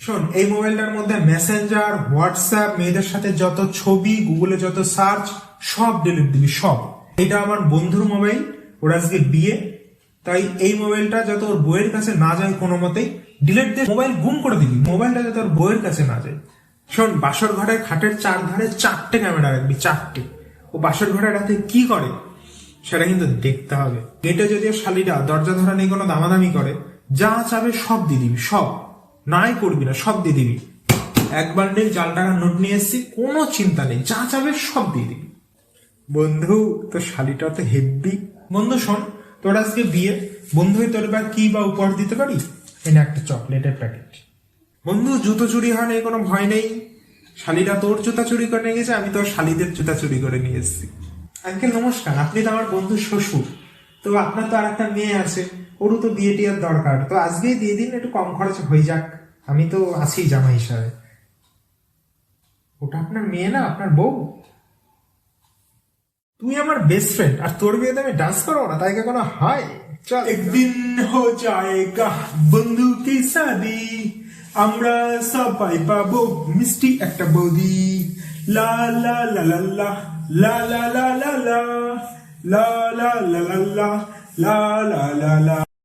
শোন, এই মোবাইলটার মধ্যে মেসেঞ্জার হোয়াটসঅ্যাপ মেয়েদের সাথে যত ছবি গুগলে যত সার্চ সব ডিলিট দিবি, সব। এটা আমার বন্ধুর মোবাইল, ওর আজকে বিয়ে। তাই এই মোবাইলটা যাতে ওর বইয়ের কাছে না যায় কোনো মতেই ডিলিট দিয়ে মোবাইল গুম করে দিবি। মোবাইলটা যাতে ওর বইয়ের কাছে না যায়। শোন, বাসর ঘরের খাটের চার ধারে চারটে ক্যামেরা রাখবি, চারটে। ও বাসর ঘরের রাতে কি করে? সেটা কিন্তু দেখতে হবে। গেটে যদিও শালিরা দরজা ধরা নিয়ে কোনো দামাদামি করে, যা চাবে সব দিয়ে দিবি, সব। নাই করবি না, সব দিয়ে দিবি। একবার নেই জাল টাকার নোট নিয়ে এসছি, কোনো চিন্তা নেই, যা চাবে সব দিয়ে দিবি। বন্ধু তো শালিটা তো হেব্বি। বন্ধু, শোন, তোর আজকে বিয়ে। বন্ধু তোর বা কি বা উপহার দিতে পারি? এনে একটা চকলেটের প্যাকেট। বন্ধু, জুতো চুরি হয় না কোনো ভয় নেই। শালিরা তোর জুতা চুরি করে নিয়ে গেছে, আমি তোর শালিদের জুতা চুরি করে নিয়ে এসেছি। আঙ্কেল, নমস্কার, আপনি তো আমার বন্ধু শ্বশুর। তো আপনার তো আর একটা মেয়ে আছে, ওরও তো বিয়ে টিয়ার দরকার। তো আজকেই দিয়ে দিন, একটু কম খরচে হয়ে যাক। আমি তো আছি জামা হিসাবে ওটা আপনার মেয়ে না আপনার বউ তুই আমার বেস্ট ফ্রেন্ড আর তোর বিয়েতে আমি ডান্স করব না তাই কোনো হয় চল একদিন হো বন্ধু কি শাদি আমরা সবাই পাবো মিষ্টি একটা বৌদি লা লা লা লা লা লা লা লা লা লা লা লা লা লা লা লা লা লা